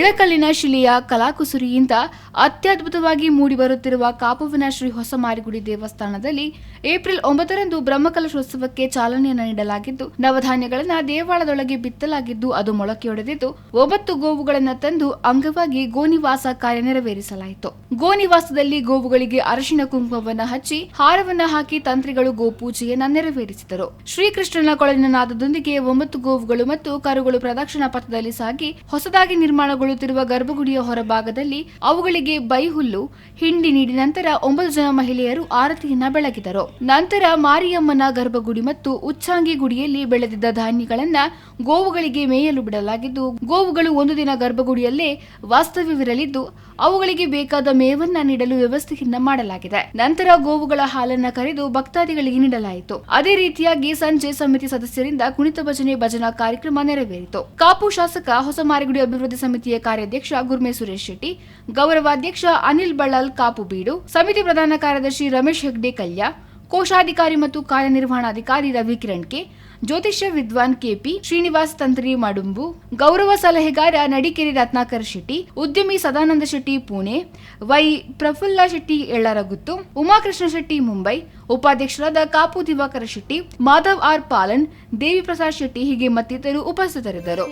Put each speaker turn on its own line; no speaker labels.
ಇಳಕಲ್ಲಿನ ಶಿಲೆಯ ಕಲಾಕುಸುರಿಯಿಂದ ಅತ್ಯದ್ಭುತವಾಗಿ ಮೂಡಿಬರುತ್ತಿರುವ ಕಾಪುವಿನ ಶ್ರೀ ಹೊಸಮಾರಿಗುಡಿ ದೇವಸ್ಥಾನದಲ್ಲಿ ಏಪ್ರಿಲ್ ಒಂಬತ್ತರಂದು ಬ್ರಹ್ಮಕಲಶೋತ್ಸವಕ್ಕೆ ಚಾಲನೆಯನ್ನು ನೀಡಲಾಗಿದ್ದು, ನವಧಾನ್ಯಗಳನ್ನು ದೇವಾಲಯದೊಳಗೆ ಬಿತ್ತಲಾಗಿದ್ದು, ಅದು ಮೊಳಕೆಯೊಡೆದಿದ್ದು, ಒಂಬತ್ತು ಗೋವುಗಳನ್ನು ತಂದು ಅಂಗವಾಗಿ ಗೋನಿವಾಸ ಕಾರ್ಯ ನೆರವೇರಿಸಲಾಯಿತು. ಗೋನಿವಾಸದಲ್ಲಿ ಗೋವುಗಳಿಗೆ ಅರಶಿನ ಕುಂಕುಮವನ್ನು ಹಚ್ಚಿ, ಹಾರವನ್ನು ಹಾಕಿ ತಂತ್ರಿಗಳು ಗೋಪೂಜೆಯನ್ನು ನೆರವೇರಿಸಿದರು. ಶ್ರೀಕೃಷ್ಣನ ಕೊಳಲಿನ ನಾದದೊಂದಿಗೆ ಒಂಬತ್ತು ಗೋವುಗಳು ಮತ್ತು ಕರುಗಳು ಪ್ರದಕ್ಷಿಣಾ ಪಥದಲ್ಲಿ ಸಾಗಿ, ಹೊಸದಾಗಿ ನಿರ್ಮಾಣಗೊಳ್ಳುತ್ತಿರುವ ಗರ್ಭಗುಡಿಯ ಹೊರಭಾಗದಲ್ಲಿ ಅವುಗಳಿಗೆ ಬೈಹುಲ್ಲು, ಹಿಂಡಿ ನೀಡಿ ನಂತರ ಒಂಬತ್ತು ಜನ ಮಹಿಳೆಯರು ಆರತಿಯನ್ನ ಬೆಳಗಿದರು. ನಂತರ ಮಾರಿಯಮ್ಮನ ಗರ್ಭಗುಡಿ ಮತ್ತು ಉಚ್ಚಾಂಗಿ ಗುಡಿಯಲ್ಲಿ ಬೆಳೆದಿದ್ದ ಧಾನ್ಯಗಳನ್ನ ಗೋವುಗಳಿಗೆ ಮೇಯಲು ಬಿಡಲಾಗಿದ್ದು, ಗೋವುಗಳು ಒಂದು ದಿನ ಗರ್ಭಗುಡಿಯಲ್ಲೇ ವಾಸ್ತವ್ಯವಿರಲಿದ್ದು, ಅವುಗಳಿಗೆ ಬೇಕಾದ ಮೇವನ್ನ ನೀಡಲು ವ್ಯವಸ್ಥೆಯನ್ನ ಮಾಡಲಾಗಿದೆ. ನಂತರ ಗೋವುಗಳ ಹಾಲನ್ನ ಕರೆದು ಭಕ್ತಾದಿಗಳಿಗೆ ನೀಡಲಾಯಿತು. ಅದೇ ರೀತಿಯಾಗಿ ಸಂಜೆ ಸಮಿತಿ ಸದಸ್ಯರಿಂದ ಕುಣಿತ ಭಜನೆ ಭಜನಾ ಕಾರ್ಯಕ್ರಮ ನೆರವೇರಿತು. ಕಾಪು ಶಾಸಕ ಹೊಸ ಮಾರಿಗುಡಿ ಅಭಿವೃದ್ಧಿ ಸಮಿತಿಯ ಕಾರ್ಯಾಧ್ಯಕ್ಷ ಗುರ್ಮೆ ಸುರೇಶ್ ಶೆಟ್ಟಿ, ಗೌರವಾಧ್ಯಕ್ಷ ಅನಿಲ್ ಬಳ್ಳಾಲ್ ಕಾಪು ಬೀಡು, ಸಮಿತಿ ಪ್ರಧಾನ ಕಾರ್ಯದರ್ಶಿ ರಮೇಶ್ ಹೆಗ್ಡೆ ಕಲ್ಯ, ಕೋಶಾಧಿಕಾರಿ ಮತ್ತು ಕಾರ್ಯನಿರ್ವಹಣಾಧಿಕಾರಿ ರವಿ ಕಿರಣ್ ಕೆ, ಜ್ಯೋತಿಷ್ಯ ವಿದ್ವಾನ್ ಕೆಪಿ ಶ್ರೀನಿವಾಸ್ ತಂತ್ರಿ ಮಡುಂಬು, ಗೌರವ ಸಲಹೆಗಾರ ನಡಿಕೇರಿ ರತ್ನಾಕರ್ ಶೆಟ್ಟಿ, ಉದ್ಯಮಿ ಸದಾನಂದ ಶೆಟ್ಟಿ ಪುಣೆ, ವೈ ಪ್ರಫುಲ್ಲ ಶೆಟ್ಟಿ ಎಳ್ಳರಗುತ್ತು, ಉಮಾಕೃಷ್ಣ ಶೆಟ್ಟಿ ಮುಂಬೈ, ಉಪಾಧ್ಯಕ್ಷರಾದ ಕಾಪು ದಿವಾಕರ ಶೆಟ್ಟಿ, ಮಾಧವ್ ಆರ್ ಪಾಲನ್ ದೇವಿ ಪ್ರಸಾದ್ ಶೆಟ್ಟಿ ಹೀಗೆ ಮತ್ತಿತರರು ಉಪಸ್ಥಿತರಿದ್ದರು.